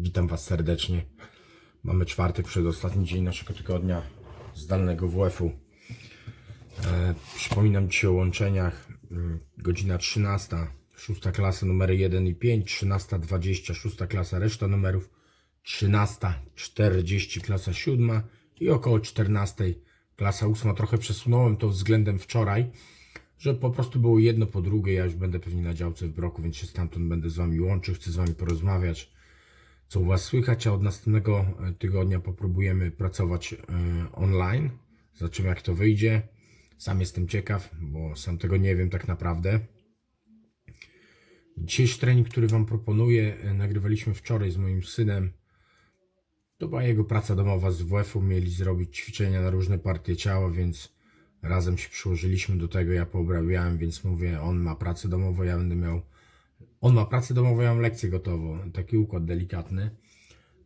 Witam Was serdecznie. Mamy czwartek, przedostatni dzień naszego tygodnia zdalnego WF-u. E, przypominam Ci o łączeniach. Mm, Godzina 13, szósta klasa numery 1 i 5, 13.20, szósta klasa reszta numerów, 13.40 klasa siódma i około 14 klasa ósma. Trochę przesunąłem to względem wczoraj, że po prostu było jedno po drugie. Ja już będę pewnie na działce w Broku, więc się stamtąd będę z Wami łączył, chcę z Wami porozmawiać co u Was słychać, a od następnego e, tygodnia popróbujemy pracować e, online. Zobaczymy jak to wyjdzie. Sam jestem ciekaw, bo sam tego nie wiem tak naprawdę. Dzisiejszy trening, który Wam proponuję, e, nagrywaliśmy wczoraj z moim synem. To była jego praca domowa z WF-u. Mieli zrobić ćwiczenia na różne partie ciała, więc razem się przyłożyliśmy do tego. Ja poobrabiałem, więc mówię, on ma pracę domową, ja będę miał on ma pracę domową, ja mam lekcję gotową. Taki układ delikatny.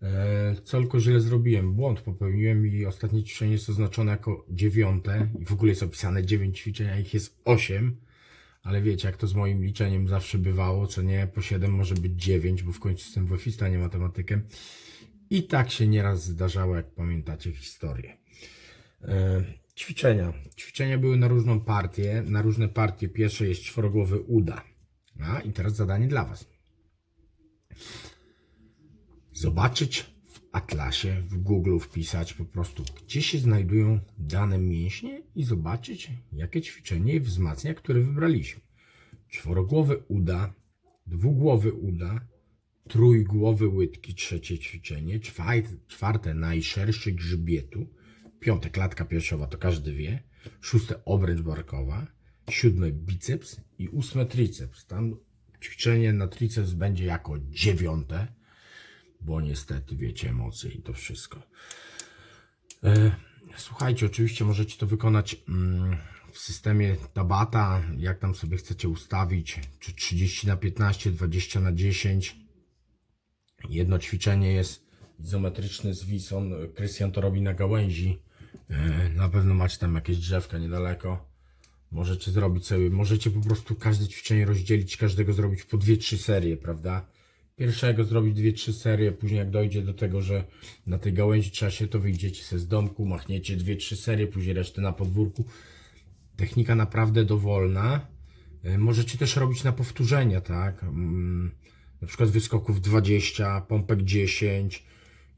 E, Co tylko źle zrobiłem? Błąd popełniłem i ostatnie ćwiczenie jest oznaczone jako dziewiąte. I w ogóle jest opisane 9 ćwiczeń, a ich jest 8. Ale wiecie, jak to z moim liczeniem zawsze bywało, co nie, po 7 może być 9, bo w końcu jestem wofista, nie matematykiem. I tak się nieraz zdarzało, jak pamiętacie historię. E, Ćwiczenia. Ćwiczenia były na różną partię. Na różne partie pierwsze jest czworogłowy uda. A i teraz zadanie dla Was. Zobaczyć w atlasie, w Google wpisać po prostu, gdzie się znajdują dane mięśnie i zobaczyć, jakie ćwiczenie wzmacnia, które wybraliśmy. Czworogłowy uda, dwugłowy uda, trójgłowy łydki, trzecie ćwiczenie, czwarte, czwarte najszerszy grzbietu, piąte klatka piersiowa, to każdy wie, szóste obręcz barkowa, siódme biceps i ósme triceps. Tam ćwiczenie na triceps będzie jako dziewiąte, bo niestety wiecie emocje i to wszystko. E, Słuchajcie, oczywiście możecie to wykonać mm, w systemie Tabata, jak tam sobie chcecie ustawić, czy 30 na 15, 20 na 10. Jedno ćwiczenie jest izometryczny zwis, on, Krystian to robi na gałęzi. E, Na pewno macie tam jakieś drzewka niedaleko. Możecie zrobić sobie, możecie po prostu każde ćwiczenie rozdzielić, każdego zrobić po 2-3 serie, prawda? Pierwszego zrobić 2-3 serie, później jak dojdzie do tego, że na tej gałęzi trzeba się, to wyjdziecie sobie z domku, machniecie 2-3 serie, później resztę na podwórku. Technika naprawdę dowolna. E, Możecie też robić na powtórzenia, tak? Mm, Na przykład wyskoków 20, pompek 10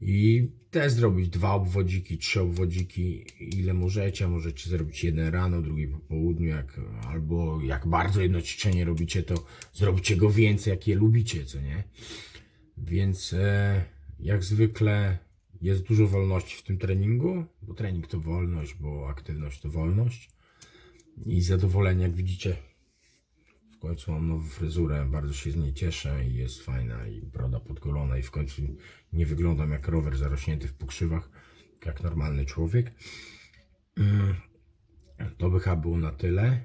i też zrobić dwa obwodziki, trzy obwodziki, ile możecie. Możecie zrobić jeden rano, drugi po południu, jak, albo jak bardzo jedno ćwiczenie robicie, to zrobicie go więcej, jak je lubicie, co nie? Więc e, jak zwykle jest dużo wolności w tym treningu, bo trening to wolność, bo aktywność to wolność. I zadowolenie, jak widzicie, końcu mam nową fryzurę, bardzo się z niej cieszę i jest fajna i broda podgolona i w końcu nie wyglądam jak rower zarośnięty w pokrzywach, jak normalny człowiek. Mm, To by chyba było na tyle.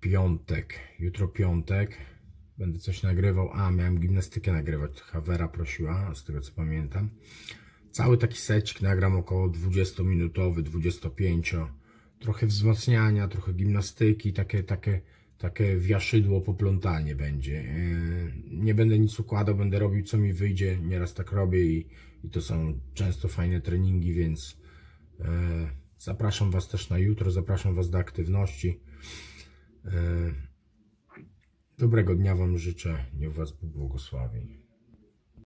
Piątek, jutro piątek. Będę coś nagrywał. A, miałem gimnastykę nagrywać. Havera prosiła, z tego co pamiętam. Cały taki secik nagram około 20-minutowy, 25. Trochę wzmacniania, trochę gimnastyki, takie, takie, takie wiaszydło, poplątanie będzie. Yy, Nie będę nic układał, będę robił co mi wyjdzie. Nieraz tak robię i, i to są często fajne treningi, więc yy, zapraszam Was też na jutro, zapraszam Was do aktywności. Yy, Dobrego dnia Wam życzę. Niech Was Bóg błogosławi.